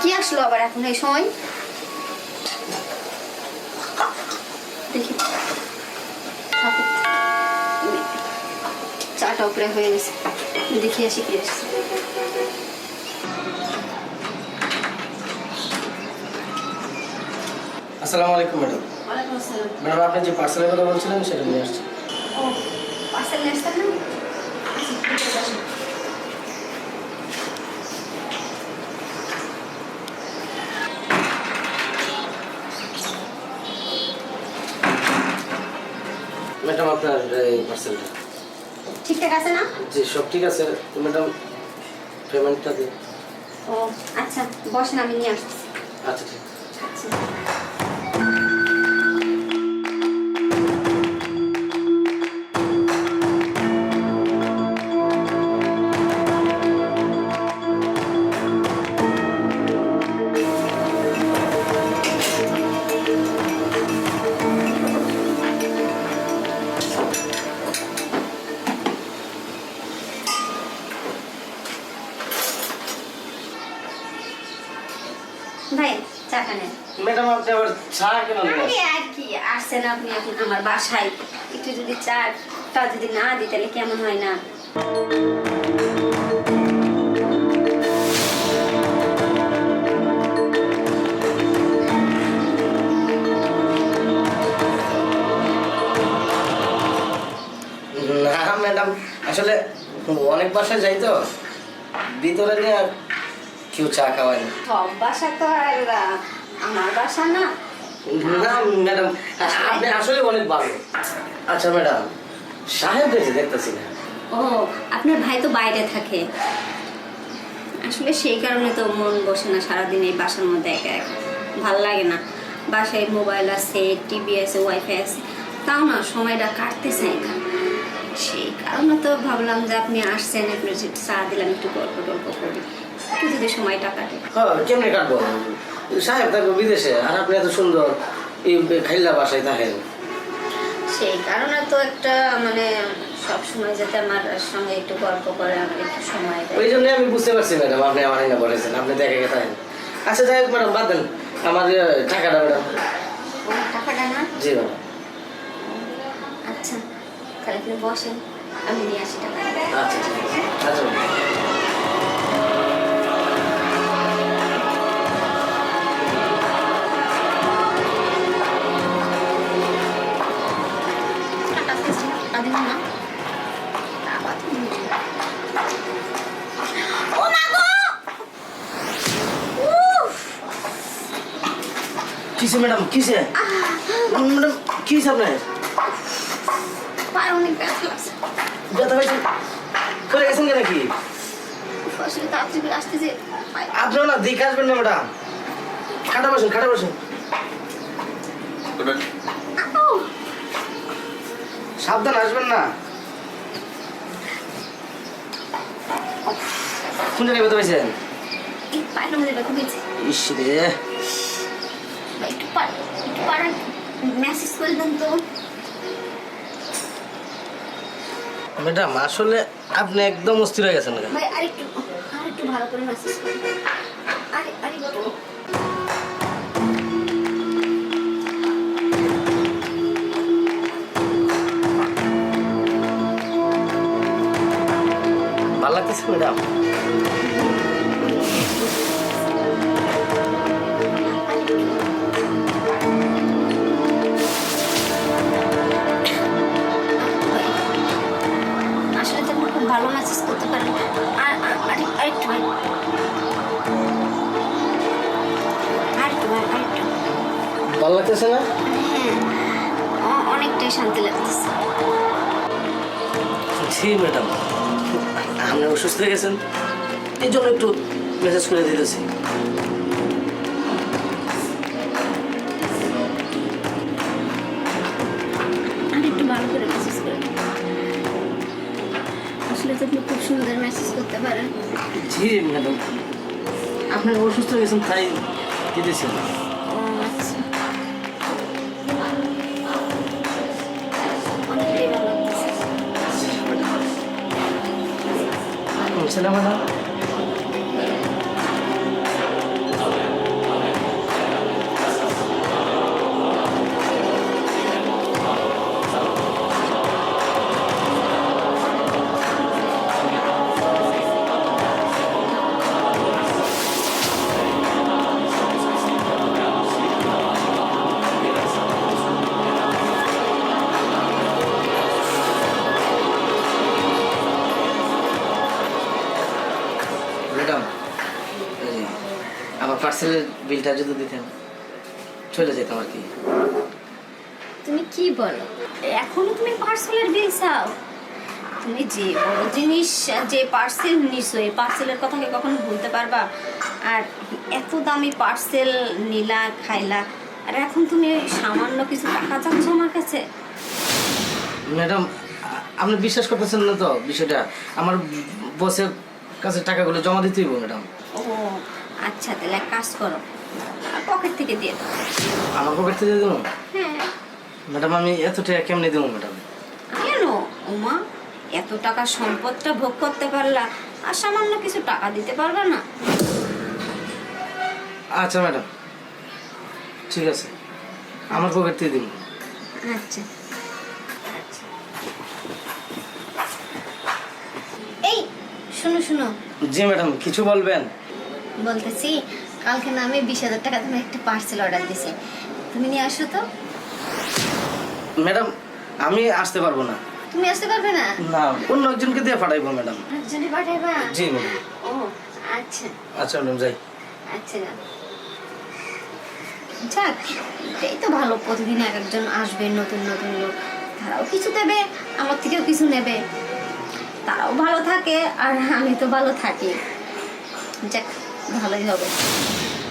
কি আসলো আবার এখন এই সময়? দেখি। চাটা উপরে হয়ে গেছে। দেখি আসি কি আসছে। আসসালামু আলাইকুম ম্যাডাম। ওয়ালাইকুম আসসালাম। ম্যাডাম আপনি যে পার্সেলের কথা বলছিলেন সেটা নিয়ে আসছি। ও পার্সেল নিয়ে আসতেন না আচ্ছা, ঠিক আছে, আসুন। ম্যাডাম আপনার এই পার্সেলটা ঠিকঠাক আছে না? জি সব ঠিক আছে। তো ম্যাডাম পেমেন্টটা দিন ও আচ্ছা বসেন আমি নিয়ে আসছি। আচ্ছা ঠিক। আছে। ভাই ম্যাডাম আপনি আবার চা কেন নিয়ে আরে আর কি আসছেন আপনি এখন আমার বাসায়। একটু যদি চাটা যদি না দিই তাহলে কেমন হয় না? না ম্যাডাম আসলে অনেক বাসায় যাই তো। ভিতরে নিয়ে কেউ চা খাওয়ায় না। সব বাসা তো আর আমার বাসা না। না ম্যাডাম আপনি আসলে অনেক ভালো। আচ্ছা ম্যাডাম সাহেব দেখে দেখতেছি না। ও আপনার ভাই তো বাইরে থাকে। আসলে সেই কারণে তো মন বসে না সারাদিন এই বাসার মধ্যে একা একা। ভালো লাগে না। বাসায় মোবাইল আছে টিভি আছে ওয়াইফাই আছে। তাও না সময়টা কাটতে চাই না সেই কারণে তো ভাবলাম যে আপনি আসছেন আপনি চা দিলাম একটু গল্প টল্প করি। একটু যদি সময়টা কাটে। হ্যাঁ কেমনে কাটবো? সাহেব থাকব বিদেশে আর আপনি এত সুন্দর এই খাইল্লা বাসায় থাকেন। সেই কারণে তো একটা মানে সব সময় যাতে আমার সঙ্গে একটু গল্প করে আমাকে একটু সময় দেয়। ওই জন্য আমি বুঝতে পারছি ম্যাডাম আপনি আমার এনে বলেছেন আপনি দেখে গেছেন। আচ্ছা যাই হোক ম্যাডাম বাদ দেন। আমার টাকাটা ম্যাডাম। টাকাটা না? জি ম্যাডাম। আচ্ছা তাহলে আপনি বসেন আমি নিয়ে আসি টাকা আচ্ছা আচ্ছা। কিসে ম্যাডাম কিসে? ম্যাডাম কি আপনার? অনেক ব্যথা পাইছেন করে গেছেন কেন কি? আপনার না দেখে আসবেন না ম্যাডাম। খাটা বসেন খাটা বসেন! সাবধান আসবেন না। কোন জায়গায় ব্যথা পাইছেন। ইস রে। মেসেজ করে দেন তো ম্যাডাম আসলে আপনি একদম অস্থির হয়ে গেছেন? ভাই আরেকটু আরেকটু ভালো করে মেসেজ আরে আরেকটু। ভালো লাগতেছে ম্যাডাম ভালো লাগতেছে না? হ্যাঁ অনেকটাই শান্তি লাগতেছে। জি ম্যাডাম। আপনি অসুস্থ হয়ে গেছেন? এই জন্য একটু মেসেজ করে দিতেছি। আপনি খুব সুন্দর মেসেজ করতে পারেন। জি ম্যাডাম। আপনি অসুস্থ হয়ে গেছেন তাই দিতেছি। ছেলে ম্যাডাম আমার পার্সেলের বিলটা যদি দিতেন চলে যেতাম আর কি। তুমি কি বলো? এখনও তুমি পার্সেলের বিল চাও? তুমি যে বড় জিনিস যে পার্সেল নিছো এই পার্সেলের কথা কি কখনো ভুলতে পারবা? আর এত দামি পার্সেল নিলা খাইলা আর এখন তুমি সামান্য কিছু টাকা চাচ্ছ আমার কাছে? ম্যাডাম আপনি বিশ্বাস করতেছেন না তো বিষয়টা? আমার বসের কাছে টাকাগুলো জমা দিতে হইব ম্যাডাম। ও আচ্ছা তাহলে এক কাজ করো। পকেট থেকে দিয়ে দাও। আমার পকেট থেকে দেবো? হ্যাঁ। ম্যাডাম আমি এত টাকা কেমনি দেবো ম্যাডাম? কেন ওমা এত টাকা সম্পদটা ভোগ করতে পারলা আর সামান্য কিছু টাকা দিতে পারবে না। আচ্ছা ম্যাডাম। ঠিক আছে। আমার পকেট থেকে দিন আচ্ছা আচ্ছা। এই শুনো শুনো। জি ম্যাডাম কিছু বলবেন? বলতেছি কালকে না আমি বিশ হাজার টাকা তুমি একটা পার্সেল অর্ডার দিছি। তুমি নিয়ে আসো তো। ম্যাডাম আমি আসতে পারব না। তুমি আসতে পারবে না? না অন্য একজনকে দিয়ে পাঠাইবো ম্যাডাম। একজনে পাঠাইবা? জি ম্যাডাম। ও আচ্ছা। আচ্ছা ম্যাডাম যাই। আচ্ছা যাক এই তো ভালো প্রতিদিন এক একজন আসবে নতুন নতুন লোক। তারাও কিছু দেবে আমার থেকেও কিছু নেবে। তারাও ভালো থাকে আর আমি তো ভালো থাকি। যাক ভালোই হবে